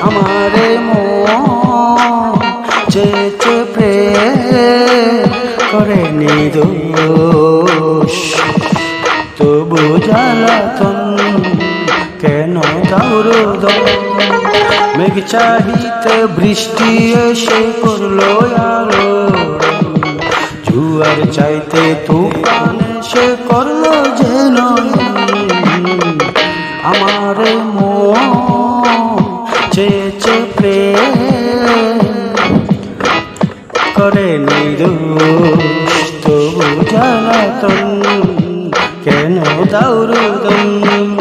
আমারে চেচে প্রেম করে নিদোষ তবু জ্বালাতন কেন দৌড় মেঘ চাহিতে বৃষ্টি এসে করল আলো জুয়ার চাইতে তুফান করে নিদোষ তবু জ্বালাতন কেন দাউরুদন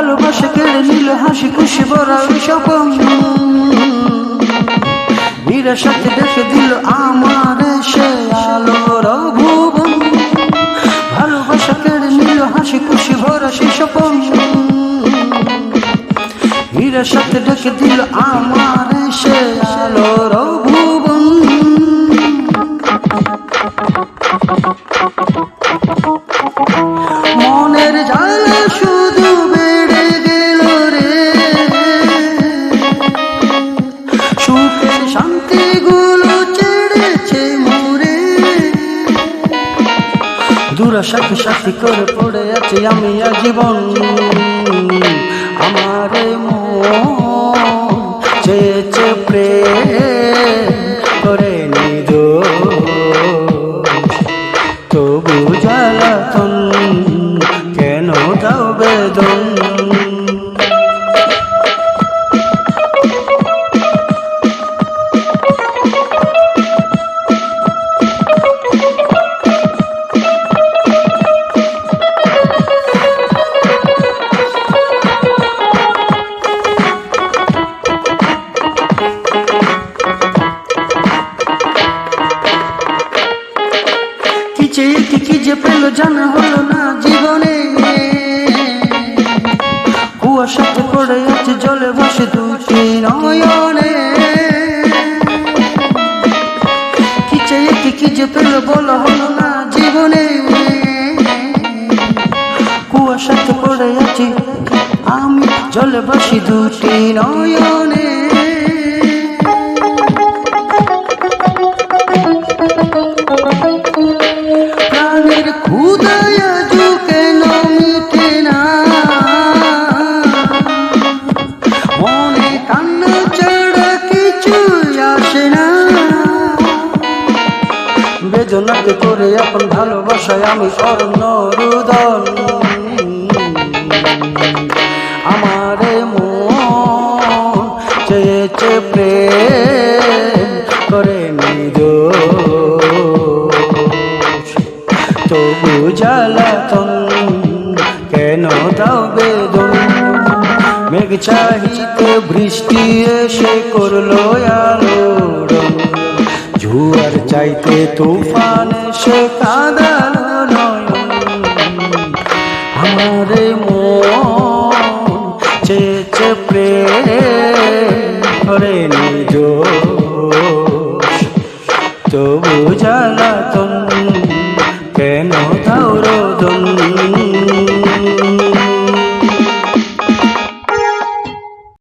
ভালোবাসা কেড়ে নিল হাসি, খুশি ভরা বীরের সাথে দেখে দিল আমার সে আলোর ভুবন ভালোবাসা কেড়ে নিল হাসি, খুশি ভরা সে স্বপন বীরের সাথে দেখে দিল আমার সে আলোর দূরা সাথে সাথে করে পড়ে আছি আমি জীবন আমার মন চেয়েছে প্রেম করে নিজ তবু জ্বালাতন চেয়ে কি যে পেল জানা হলো না জীবনে। কুয়াশাতে পড়ে আছে জলে ভাসে দুটি নয়নে। কি চেয়ে কি যে পেল বলা হলো না জীবনে। কুয়াশাতে পড়ে আছি আমি, জলে ভাসি দুটি নয়নে। বেদনাকে করে এখন ভালোবাসায় আমি অরণ্য রুদন। আমারে মন চেয়েছে প্রেম করে নিদোষ তবু জ্বালাতন কেন দাও বেদন মেঘ চাহিতে বৃষ্টি এসে করল আলোড়ন। ঝুয়ার চাইতে তুফান সে কাঁদালো নয়ন আমারে মন চেয়েছে প্রেম নিজ। তবু জ্বালাতন